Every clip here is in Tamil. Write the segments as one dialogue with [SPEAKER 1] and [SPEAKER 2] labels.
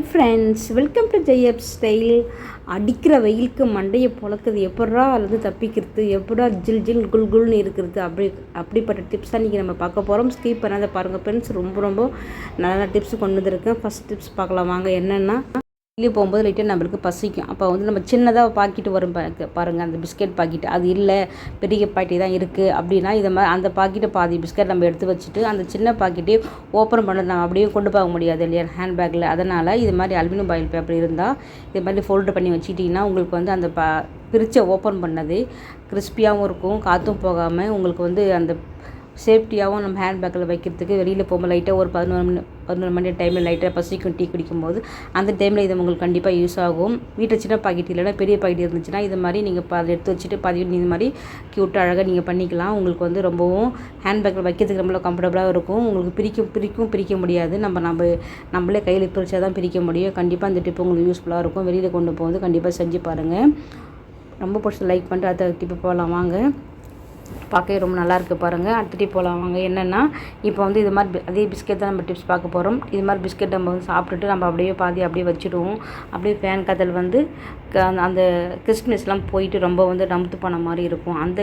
[SPEAKER 1] ஃப்ரெண்ட்ஸ் வெல்கம் டு ஜெயப் ஸ்டைல் அடிக்கிற வெயிலுக்கு மண்டையை பொழக்குது. எப்படா அல்லது தப்பிக்கிறது? எப்படா ஜில் ஜில் குல் குல்னு இருக்கிறது? அப்படி அப்படிப்பட்ட டிப்ஸ் தான் இன்றைக்கி நம்ம பார்க்க போகிறோம் ஸ்கிப் பண்ணாத பாருங்கள் ஃப்ரெண்ட்ஸ் ரொம்ப ரொம்ப நல்ல டிப்ஸ் கொண்டு வந்திருக்கேன். ஃபஸ்ட் டிப்ஸ் பார்க்கலாம். வாங்க என்னென்னா வெளியே போகும்போது லைட்டாக நம்மளுக்கு பசிக்கும். அப்போ வந்து நம்ம சின்னதாக பாக்கெட்டு வரும் பாருங்க பாருங்கள் அந்த பிஸ்கெட் பாக்கெட். அது இல்லை பெரிய பாக்கெட் தான் இருக்குது அப்படின்னா இதை மாதிரி அந்த பாக்கெட்டை பாதி பிஸ்கெட் நம்ம எடுத்து வச்சுட்டு அந்த சின்ன பாக்கெட்டே ஓப்பன் பண்ண நம்ம அப்படியே கொண்டு போக முடியாது இல்லையா ஹேண்ட்பேக்கில் அதனால் இது மாதிரி அலுமினியம் பாயில் பேப்பர் இருந்தால் இது மாதிரி ஃபோல்டு பண்ணி வச்சுக்கிட்டிங்கன்னா உங்களுக்கு வந்து அந்த பா பிரிச்சை ஓப்பன் பண்ணது கிறிஸ்பியாகவும் இருக்கும் காற்றும் போகாமல் உங்களுக்கு வந்து அந்த சேஃப்டியாகவும் நம்ம ஹேண்ட்பேக்கில் வைக்கிறதுக்கு வெளியில் போகும்போது லைட்டாக ஒரு பதினோரு மணி பதினோரு மணி டைமில் லைட்டாக பசிக்கும் டீ குடிக்கும்போது அந்த டைமில் இது உங்களுக்கு கண்டிப்பாக யூஸ் ஆகும். வீட்டில் சின்ன பாக்கெட் இல்லைனா பெரிய பாக்கெட் இருந்துச்சுன்னா இது மாதிரி நீங்கள் அதை எடுத்து வச்சுட்டு பதிவு இந்த மாதிரி க்யூட்டாக அழகாக நீங்கள் பண்ணிக்கலாம். உங்களுக்கு வந்து ரொம்பவும் ஹேண்ட்பேக்கில் வைக்கிறதுக்கு ரொம்ப கம்ஃபர்டபுளாக இருக்கும். உங்களுக்கு பிரிக்கும் பிரிக்கும் பிரிக்க முடியாது. நம்ம நம்ம நம்மளே கையில் பிரித்தா தான் பிரிக்க முடியும். கண்டிப்பாக அந்த டிப்பு உங்களுக்கு யூஸ்ஃபுல்லாக இருக்கும். வெளியில் கொண்டு போகும்போது கண்டிப்பாக செஞ்சு பாருங்கள் ரொம்ப பிடிச்ச லைக் பண்ணிட்டு அடுத்த டிப்பு போகலாம். வாங்க. பார்க்கவே ரொம்ப நல்லாயிருக்கு பாருங்கள் அடுத்துகிட்டே போகலாம் வாங்க என்னென்னா இப்போ வந்து இது மாதிரி அதே பிஸ்கெட் தான் நம்ம டிப்ஸ் பார்க்க போகிறோம் இது மாதிரி பிஸ்கெட் நம்ம வந்து சாப்பிட்டுட்டு நம்ம அப்படியே பாதி அப்படியே வச்சுடுவோம். அப்படியே ஃபேன் கதல் வந்து அந்த கிறிஸ்மஸ்லாம் போயிட்டு ரொம்ப வந்து நமுத்து போன மாதிரி இருக்கும். அந்த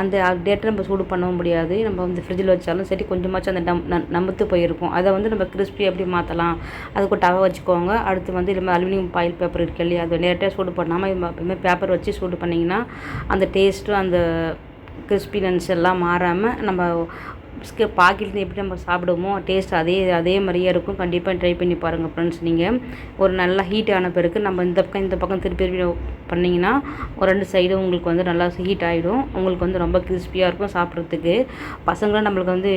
[SPEAKER 1] அந்த டேட்டை நம்ம சூடு பண்ணவும் முடியாது. நம்ம வந்து ஃப்ரிட்ஜில் வச்சாலும் சரி கொஞ்சமாச்சும் அந்த நம் நமுத்து போயிருக்கும். அதை வந்து நம்ம கிறிஸ்பி எப்படி மாற்றலாம் அதுக்கு டவை வச்சுக்கோங்க. அடுத்து வந்து இல்லை அலுமினியம் பாயில் பேப்பர் இருக்கு இல்லையா அதை நேரட்டாக சூடு பண்ணாமல் இது பேப்பர் வச்சு சூடு பண்ணிங்கன்னா அந்த டேஸ்ட்டும் அந்த கிறிஸ்பினன்ஸ் எல்லாம் மாறாமல் நம்ம பிஸ்கட் பாக்கெட்லேருந்து எப்படி நம்ம சாப்பிடுவோமோ டேஸ்ட் அதே அதே மாதிரியே இருக்கும். கண்டிப்பாக ட்ரை பண்ணி பாருங்கள் ஃப்ரெண்ட்ஸ் நீங்கள் ஒரு நல்லா ஹீட் ஆன பிறகு நம்ம இந்த பக்கம் இந்த பக்கம் திருப்பி திருப்பி பண்ணிங்கன்னா ஒரு ரெண்டு சைடும் உங்களுக்கு வந்து நல்லா ஹீட் ஆகிடும் உங்களுக்கு வந்து ரொம்ப கிறிஸ்பியாக இருக்கும் சாப்பிட்றதுக்கு. பசங்களும் நம்மளுக்கு வந்து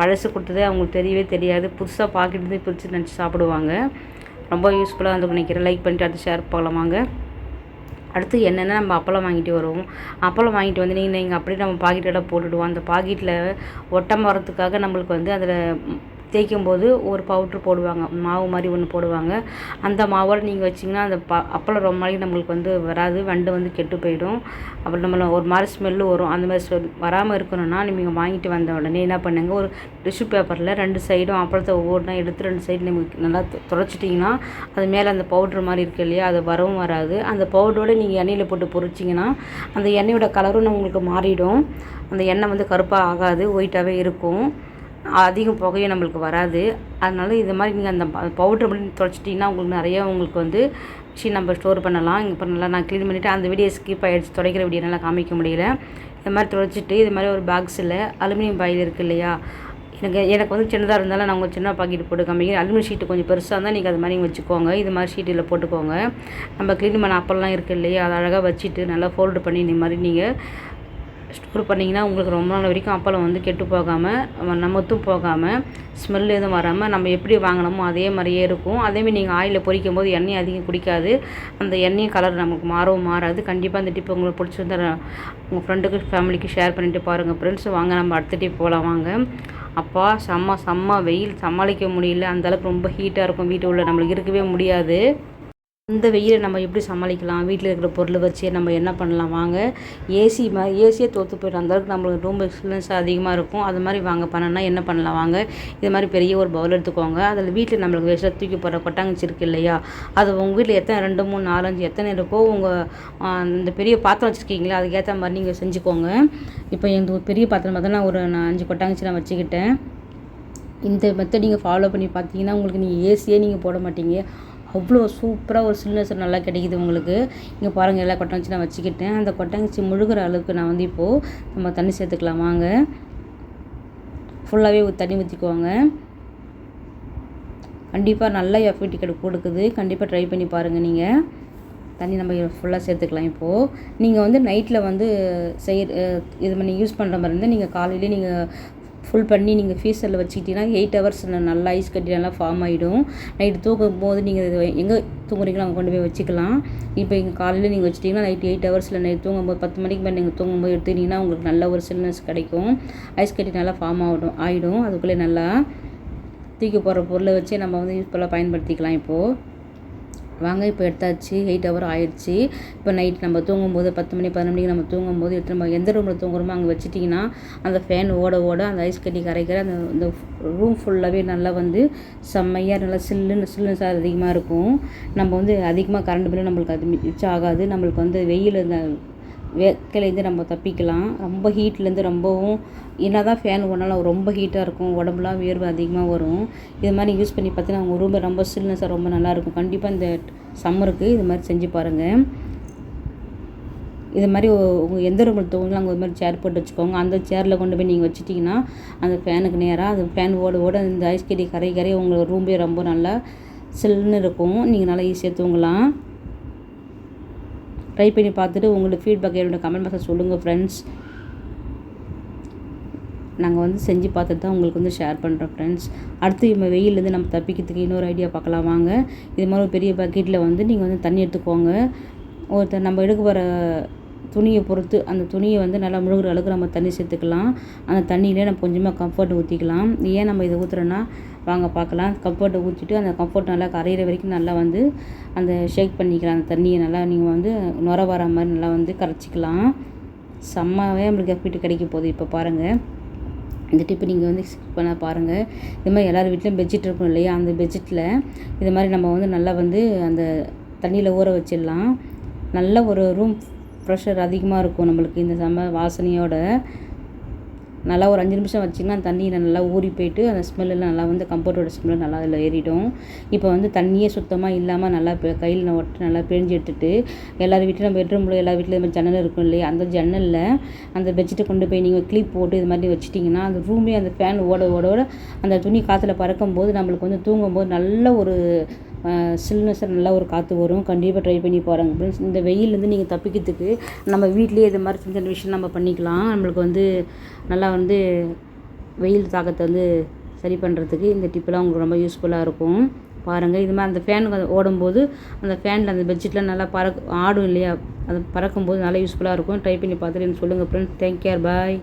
[SPEAKER 1] பழசு கொடுத்ததே அவங்களுக்கு தெரியவே தெரியாது. புதுசாக பாக்கெட்லேருந்து பிரித்து நினச்சி சாப்பிடுவாங்க. ரொம்ப யூஸ்ஃபுல்லாக வந்து நினைக்கிறேன். லைக் பண்ணிட்டு அடுத்து ஷேர் பண்ணலாம் வாங்க அடுத்து என்னென்னா நம்ம அப்பளம் வாங்கிட்டு வருவோம் அப்பளம் வாங்கிட்டு வந்து நீங்கள் நீங்கள் அப்படியே நம்ம பாக்கெட்டெல்லாம் போட்டுடுவோம். அந்த பாக்கெட்டில் ஒட்டம் வரத்துக்காக நம்மளுக்கு வந்து அதில் தேய்க்கும் போது ஒரு பவுட்ரு போடுவாங்க. மாவு மாதிரி ஒன்று போடுவாங்க. அந்த மாவோடு நீங்கள் வச்சிங்கன்னா அந்த ப அப்பளம் ரொம்ப நாளைக்கு நம்மளுக்கு வந்து வராது. வண்டு வந்து கெட்டு போயிடும். அப்புறம் நம்மள ஒரு மாதிரி ஸ்மெல்லு வரும். அந்த மாதிரி ஸ்மெல் வராமல் இருக்கணும்னா நீங்கள் வாங்கிட்டு வந்த உடனே என்ன பண்ணுங்கள் ஒரு டிஷ்யூ பேப்பரில் ரெண்டு சைடும் அப்பளத்தை ஒவ்வொன்றா எடுத்து ரெண்டு சைடு நமக்கு நல்லா துடைச்சிட்டிங்கன்னா அது மேலே அந்த பவுட்ரு மாதிரி இருக்குது இல்லையா அது வரவும் வராது. அந்த பவுடரோடு நீங்கள் எண்ணெயில் போட்டு பொறிச்சிங்கன்னா அந்த எண்ணெயோட கலரும் உங்களுக்கு மாறிடும். அந்த எண்ணெய் வந்து கருப்பாக ஆகாது ஒயிட்டாகவே இருக்கும். அதிகம் புகையும் நம்மளுக்கு வராது. அதனால் இது மாதிரி நீங்கள் அந்த பவுட்ரு மட்டும் துடைச்சிட்டிங்கன்னா உங்களுக்கு நிறைய உங்களுக்கு வந்து மிஷின் நம்ம ஸ்டோர் பண்ணலாம். இங்கே பண்ணலாம் நான் க்ளீன் பண்ணிவிட்டு அந்த வீடியோ ஸ்கிப் ஆகிடுச்சு துடைக்கிற வீடியோ நல்லா காமிக்க முடியல. இது மாதிரி துடைச்சிட்டு இது மாதிரி ஒரு பாக்ஸில் அலுமினியம் பாயில் இருக்குது இல்லையா? எனக்கு எனக்கு வந்து சின்னதாக இருந்தாலும் நான் உங்கள் சின்ன பாக்கெட் போட்டு காமிக்கிறேன் அலுமினியம் ஷீட்டு கொஞ்சம் பெருசாக இருந்தால் நீங்கள் அது மாதிரி வச்சுக்கோங்க. இது மாதிரி ஷீட்டில் போட்டுக்கோங்க. நம்ம க்ளீன் பண்ண அப்பெல்லாம் இருக்குது இல்லையா? அதை அழகாக வச்சுட்டு நல்லா ஃபோல்டு பண்ணி இந்த மாதிரி நீங்கள் ஸ்டோர் பண்ணிங்கன்னா உங்களுக்கு ரொம்ப நாள் வரைக்கும் அப்பளம் வந்து கெட்டு போகாமல் நமத்தும் போகாமல் ஸ்மெல் எதுவும் வராமல் நம்ம எப்படி வாங்கினோமோ அதே மாதிரியே இருக்கும். அதேமாதிரி நீங்கள் ஆயிலில் பொரிக்கும் போது எண்ணெய் அதிகம் குடிக்காது. அந்த எண்ணெய் கலர் நமக்கு மாறவும் மாறாது. கண்டிப்பாக அந்த டிப் உங்களுக்கு பிடிச்சிருந்தா உங்கள் ஃப்ரெண்டுக்கு ஃபேமிலிக்கு ஷேர் பண்ணிவிட்டு பாருங்கள் ஃப்ரெண்ட்ஸ் வாங்க நம்ம அடுத்த டிப் போகலாம் வாங்க. அப்பா செம்ம செம்ம வெயில். சமாளிக்க முடியல. அந்தளவுக்கு ரொம்ப ஹீட்டாக இருக்கும். வீட்டு உள்ள நம்மளுக்கு இருக்கவே முடியாது. இந்த வெயிலை நம்ம எப்படி சமாளிக்கலாம்? வீட்டில் இருக்கிற பொருளை வச்சு நம்ம என்ன பண்ணலாம்? வாங்க. ஏசி ம ஏசியே தோற்று போயிடும் அந்தளவுக்கு நம்மளுக்கு ரூம் எக்ஸ்பீரியன்ஸ் அதிகமாக இருக்கும். அது மாதிரி வாங்க. பண்ணனா என்ன பண்ணலாம்? வாங்க. இது மாதிரி பெரிய ஒரு பவுல் எடுத்துக்கோங்க. அதில் வீட்டில் நம்மளுக்கு வேஸ்ட்டாக தூக்கி போடுற கொட்டாங்கச்சி இருக்குது இல்லையா? அது உங்கள் வீட்டில் எத்தனை ரெண்டு மூணு நாலஞ்சு எத்தனை இருக்கோ உங்கள் இந்த பெரிய பாத்திரம் வச்சுருக்கீங்களா? அதுக்கேற்ற மாதிரி நீங்கள் செஞ்சுக்கோங்க. இப்போ எங்கள் பெரிய பாத்திரம் பார்த்தா நான் ஒரு நான் அஞ்சு கொட்டாங்கச்சி நான் வச்சுக்கிட்டேன். இந்த மெத்தட் நீங்கள் ஃபாலோ பண்ணி பார்த்தீங்கன்னா உங்களுக்கு நீங்கள் ஏசியே நீங்கள் போட மாட்டீங்க. அவ்வளோ சூப்பராக ஒரு சில்னஸ் நல்லா கிடைக்குது உங்களுக்கு. இங்கே பாருங்கள் எல்லா கொட்டாங்கச்சி நான் வச்சுக்கிட்டேன். அந்த கொட்டாங்கச்சி முழுகிற அளவுக்கு நான் வந்து இப்போது நம்ம தண்ணி சேர்த்துக்கலாம். வாங்க. ஃபுல்லாகவே தண்ணி ஊற்றிக்குவாங்க கண்டிப்பாக நல்லா எஃபெக்ட் கிடை கொடுக்குது கண்டிப்பாக ட்ரை பண்ணி பாருங்கள் நீங்கள் தண்ணி நம்ம ஃபுல்லாக சேர்த்துக்கலாம் இப்போது நீங்கள் வந்து நைட்டில் வந்து செய் இது பண்ணி யூஸ் பண்ணுற மாதிரி இருந்தால் நீங்கள் காலையிலேயே நீங்கள் ஃபுல் பண்ணி நீங்கள் ஃப்ரீசரில் வச்சுக்கிட்டிங்கன்னா எயிட் ஹவர்ஸ் நல்லா ஐஸ் கட்டி நல்லா ஃபார்ம் ஆகிடும் நைட்டு தூக்கும் போது நீங்கள் எங்கே தூங்குறீங்களோ அங்கே கொண்டு போய் வச்சுக்கலாம். இப்போ இங்கே காலையில் நீங்கள் வச்சிட்டிங்கன்னா நைட் எயிட் ஹவர்ஸில் நைட் தூங்கும்போது பத்து மணிக்கு மேலே நீங்கள் தூங்கும்போது எடுத்துக்கிட்டிங்கன்னா உங்களுக்கு நல்ல ஒரு சில்னஸ் கிடைக்கும். ஐஸ் கட்டி நல்லா ஃபார்ம் ஆகிடும் ஆகிடும் அதுக்குள்ளே நல்லா தூக்கி போகிற பொருளை வச்சு நம்ம வந்து யூஸ்ஃபுல்லாக பயன்படுத்திக்கலாம் இப்போது வாங்க இப்போ எடுத்தாச்சு எயிட் ஹவர் ஆயிடுச்சு. இப்போ நைட் நம்ம தூங்கும்போது பத்து மணி பதினொரு மணிக்கு நம்ம தூங்கும்போது எடுத்து நம்ம எந்த ரூமில் தூங்குறோமோ அங்கே வச்சுட்டிங்கன்னா அந்த ஃபேன் ஓட ஓட அந்த ஐஸ் கட்டி கரைக்கிற அந்த அந்த ரூம் ஃபுல்லாகவே நல்லா வந்து செம்மையாக நல்லா சில்லுன்னு சில்லுன்னு சார் அதிகமாக இருக்கும். நம்ம வந்து அதிகமாக கரண்ட் பில்லு நம்மளுக்கு அது மிச்சம் ஆகாது. நம்மளுக்கு வந்து வெயில் இந்த வேர்க்கையிலேருந்து நம்ம தப்பிக்கலாம். ரொம்ப ஹீட்லேருந்து ரொம்பவும் என்ன தான் ஃபேன் ஓடினாலும் ரொம்ப ஹீட்டாக இருக்கும். உடம்புலாம் வேர்வை அதிகமாக வரும். இது மாதிரி யூஸ் பண்ணி பார்த்தீங்கன்னா உங்கள் ரூம் ரொம்ப சில்னஸாக ரொம்ப நல்லாயிருக்கும். கண்டிப்பாக இந்த சம்மருக்கு இது மாதிரி செஞ்சு பாருங்கள் இது மாதிரி உங்கள் எந்த ரூமில் தூங்கலாம் அங்கே ஒரு மாதிரி சேர் போட்டு வச்சுக்கோங்க. அந்த சேரில் கொண்டு போய் நீங்கள் வச்சிட்டிங்கன்னா அந்த ஃபேனுக்கு நேராக அந்த ஃபேன் ஓட ஓட இந்த ஐஸ் கட்டி கரை கரை உங்கள் ரூமே ரொம்ப நல்லா சில்லுன்னு இருக்கும். நீங்கள் நல்லா ஈஸியாக தூங்கலாம். ட்ரை பண்ணி பார்த்துட்டு உங்களுக்கு ஃபீட்பேக் என்னோடய கமெண்ட் பாக்ஸில் சொல்லுங்கள் ஃப்ரெண்ட்ஸ் நாங்கள் வந்து செஞ்சு பார்த்துட்டு தான் உங்களுக்கு வந்து ஷேர் பண்ணுறோம் ஃப்ரெண்ட்ஸ் அடுத்து நம்ம வெயிலேருந்து நம்ம தப்பிக்கிறதுக்கு இன்னொரு ஐடியா பார்க்கலாம் வாங்க. இது மாதிரி ஒரு பெரிய பக்கெட்டில் வந்து நீங்கள் வந்து தண்ணி எடுத்துக்கோங்க. ஒருத்தர் நம்ம எடுக்க வர துணியை பொறுத்து அந்த துணியை வந்து நல்லா முழுகிற அளவுக்கு நம்ம தண்ணி சேர்த்துக்கலாம். அந்த தண்ணியிலே நம்ம கொஞ்சமாக கம்ஃபர்ட் ஊற்றிக்கலாம் ஏன் நம்ம இதை ஊற்றுறோன்னா வாங்க பார்க்கலாம். கம்ஃபர்ட்டை ஊற்றிட்டு அந்த கம்ஃபர்ட் நல்லா கரையிற வரைக்கும் நல்லா வந்து அந்த ஷேக் பண்ணிக்கலாம். அந்த தண்ணியை நல்லா நீங்கள் வந்து நுர வர மாதிரி நல்லா வந்து கரைச்சிக்கலாம். செம்மாவே நம்மளுக்கு எஃபெக்ட் கிடைக்க போகுது இப்போ பாருங்கள் இந்த டிப்பு நீங்கள் வந்து ஸ்கிப் பண்ண பாருங்கள் இது மாதிரி எல்லோரும் வீட்லேயும் பெட்ஷீட் இருக்கும் இல்லையா? அந்த பெட்ஷீட்டில் இது மாதிரி நம்ம வந்து நல்லா வந்து அந்த தண்ணியில் ஊற வச்சிடலாம். நல்ல ஒரு ரூம் ப்ரெஷர் அதிகமாக இருக்கும் நம்மளுக்கு இந்த செம்ம வாசனையோட. நல்லா ஒரு அஞ்சு நிமிஷம் வச்சிங்கன்னா அந்த தண்ணியில் நல்லா ஊறி போயிட்டு அந்த ஸ்மெல்லாம் நல்லா வந்து கம்ஃபர்ட்டோட ஸ்மெல் நல்லா அதில் ஏறிடும். இப்போ வந்து தண்ணியே சுத்தமாக இல்லாமல் நல்லா கையில் ஒட்டு நல்லா பிழிஞ்சு எடுத்துட்டு எல்லார் வீட்டிலும் நம்ம பெட்ரூமில் எல்லா வீட்லேயும் இந்த ஜன்னல் இருக்கும் இல்லையா? அந்த ஜன்னலில் அந்த பெட்ஷீட்டை கொண்டு போய் நீங்கள் கிளிப் போட்டு இது மாதிரி வச்சிட்டிங்கன்னா அந்த ரூமே அந்த ஃபேன் ஓட ஓட ஓட அந்த துணி காற்றுல பறக்கும்போது நம்மளுக்கு வந்து தூங்கும்போது நல்ல ஒரு சில்னஸாக நல்லா ஒரு காற்று வரும். கண்டிப்பாக ட்ரை பண்ணி பாருங்கள் ஃப்ரெண்ட்ஸ் இந்த வெயிலேருந்து நீங்கள் தப்பிக்கிறதுக்கு நம்ம வீட்லேயே இது மாதிரி சின்ன சின்ன விஷயம் நம்ம பண்ணிக்கலாம். நம்மளுக்கு வந்து நல்லா வந்து வெயில் தாக்கத்தை வந்து சரி பண்ணுறதுக்கு இந்த டிப்பெல்லாம் உங்களுக்கு ரொம்ப யூஸ்ஃபுல்லாக இருக்கும். பாருங்கள் இது மாதிரி அந்த ஃபேனுக்கு ஓடும்போது அந்த ஃபேனில் அந்த பெட்ஷீட்லாம் நல்லா பறக்கும் ஆடும் இல்லையா? அது பறக்கும்போது நல்லா யூஸ்ஃபுல்லாக இருக்கும். ட்ரை பண்ணி பார்த்துட்டு எனக்கு சொல்லுங்கள் ஃப்ரெண்ட்ஸ் தேங்க் கேர் பாய்